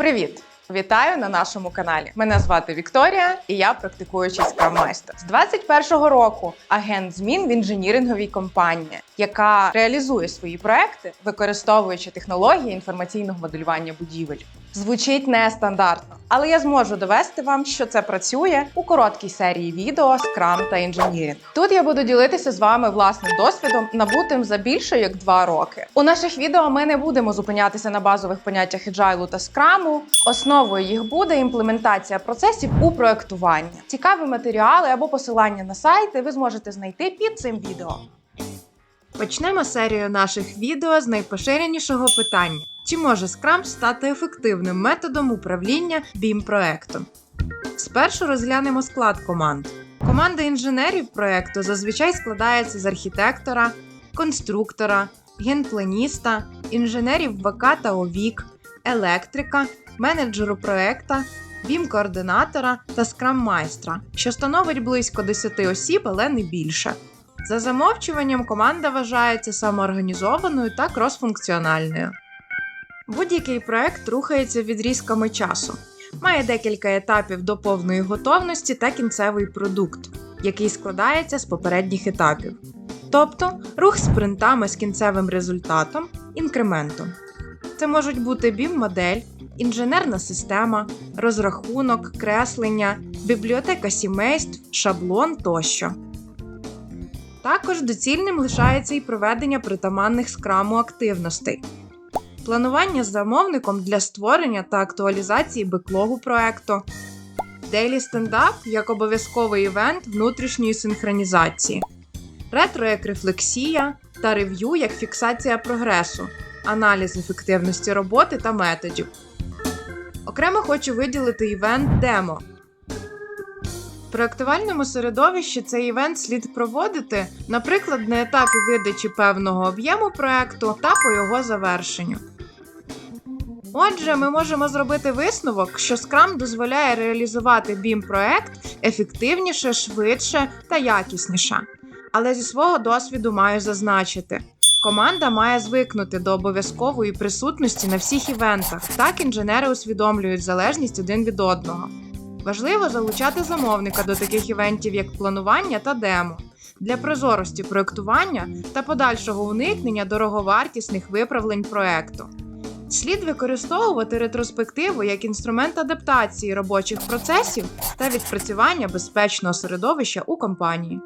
Привіт! Вітаю на нашому каналі. Мене звати Вікторія, і я практикуючий скрам-майстер. З 21-го року агент змін в інженіринговій компанії, яка реалізує свої проекти, використовуючи технології інформаційного моделювання будівель. Звучить нестандартно, але я зможу довести вам, що це працює у короткій серії відео Scrum та інженіринг. Тут я буду ділитися з вами власним досвідом, набутим за більше як два роки. У наших відео ми не будемо зупинятися на базових поняттях agile та скраму. Основою їх буде імплементація процесів у проектуванні. Цікаві матеріали або посилання на сайти ви зможете знайти під цим відео. Почнемо серію наших відео з найпоширенішого питання: чи може Scrum стати ефективним методом управління BIM проектом? Спершу розглянемо склад команд. Команда інженерів проекту зазвичай складається з архітектора, конструктора, генпланіста, інженерів ВК та ОВІК, електрика, менеджеру проекта, BIM-координатора та скрам-майстра, що становить близько 10 осіб, але не більше. За замовчуванням команда вважається самоорганізованою та кросфункціональною. Будь-який проект рухається відрізками часу, має декілька етапів до повної готовності та кінцевий продукт, який складається з попередніх етапів. Тобто рух спринтами з кінцевим результатом інкрементом. Це можуть бути BIM-модель, інженерна система, розрахунок, креслення, бібліотека сімейств, шаблон тощо. Також доцільним лишається і проведення притаманних скраму активностей, планування з замовником для створення та актуалізації беклогу проекту, Daily стендап як обов'язковий івент внутрішньої синхронізації, ретро як рефлексія та рев'ю як фіксація прогресу, аналіз ефективності роботи та методів. Окремо хочу виділити івент демо. В проектувальному середовищі цей івент слід проводити, наприклад, на етапі видачі певного об'єму проекту та по його завершенню. Отже, ми можемо зробити висновок, що Scrum дозволяє реалізувати BIM проект ефективніше, швидше та якісніше. Але зі свого досвіду маю зазначити. Команда має звикнути до обов'язкової присутності на всіх івентах. Так інженери усвідомлюють залежність один від одного. Важливо залучати замовника до таких івентів, як планування та демо, для прозорості проектування та подальшого уникнення дороговартісних виправлень проекту. Слід використовувати ретроспективу як інструмент адаптації робочих процесів та відпрацювання безпечного середовища у компанії.